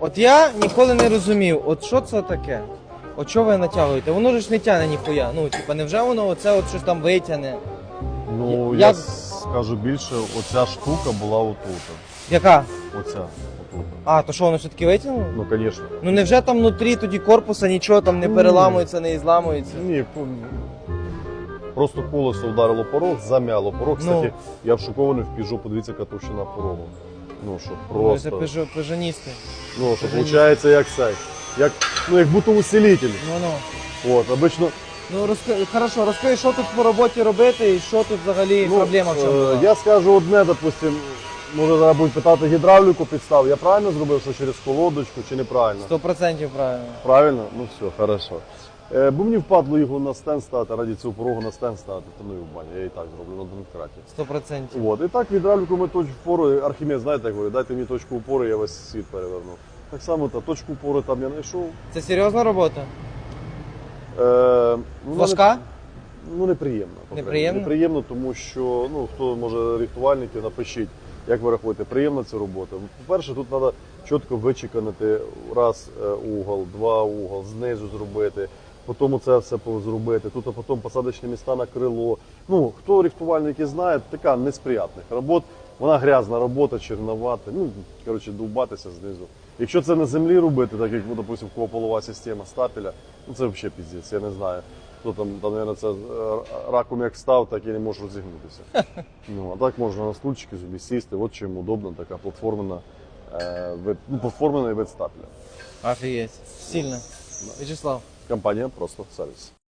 От я ніколи не розумів, от що це таке? От що ви натягуєте? Воно ж не тягне ніхуя. Ну, типа, невже воно оце от щось там витягне? Ну, Як- я скажу більше, оця штука була отут. Яка? Оця, отут. А, то що воно все-таки витягнуло? Ну, звісно. Ну невже там внутрі тоді корпуса нічого там не Ні. переламується, не ізламується? Ні, по- просто колесо вдарило порог, зам'яло порог. Ну. Кстати, я в шокований в Peugeot, подивіться, яка товщина порогу. Ну, що Ну, це просто. пежо, пежоністи. Ну, що виходить, як цей. Як, ну, як будто усилитель. Ну ну. От, обично, Ну розкажи, хорошо, розкажи, що тут по роботі робити і що тут взагалі ну, проблема в чому. е, була? я скажу одне, допустим, може зараз будуть питати гідравліку підстав. Я правильно зробив, що через колодочку чи неправильно? Сто процентів правильно. Правильно? Ну все, хорошо. Е, бо мені впадло його на стенд стати, раді цього порогу на стенд стати, то ну і в бані. Я і так зроблю на домкраті. Сто процентів. От. І так гідравліку ми точку опору, Архімед, знаєте, як говорить, дайте мені точку опору, я весь світ переверну. Так само та точку опори там я знайшов. Це серйозна робота? Е, ну, Важка? не- Ну, неприємно. Неприємно? Неприємно, тому що, ну, хто може рихтувальники, напишіть, як ви рахуєте, приємна ця робота. По-перше, тут треба чітко вичеканити раз е, угол, два угол, знизу зробити, потім це все зробити, тут а потім посадочні міста на крило. Ну, хто рихтувальники знає, така несприятних робот. Вона грязна робота, черновата, ну, коротше, довбатися знизу. Якщо це на землі робити, так як, ну, допустим, в система стапеля, ну це взагалі піздець, я не знаю. Хто там, там, мабуть, це е, раком як став, так і не може розігнутися. Ну, а так можна на стульчики собі сісти, от чим удобна така платформена, е, вид, ну, платформений вид стапеля. Офігеть. Сильно. Вячеслав. Компанія просто сервіс.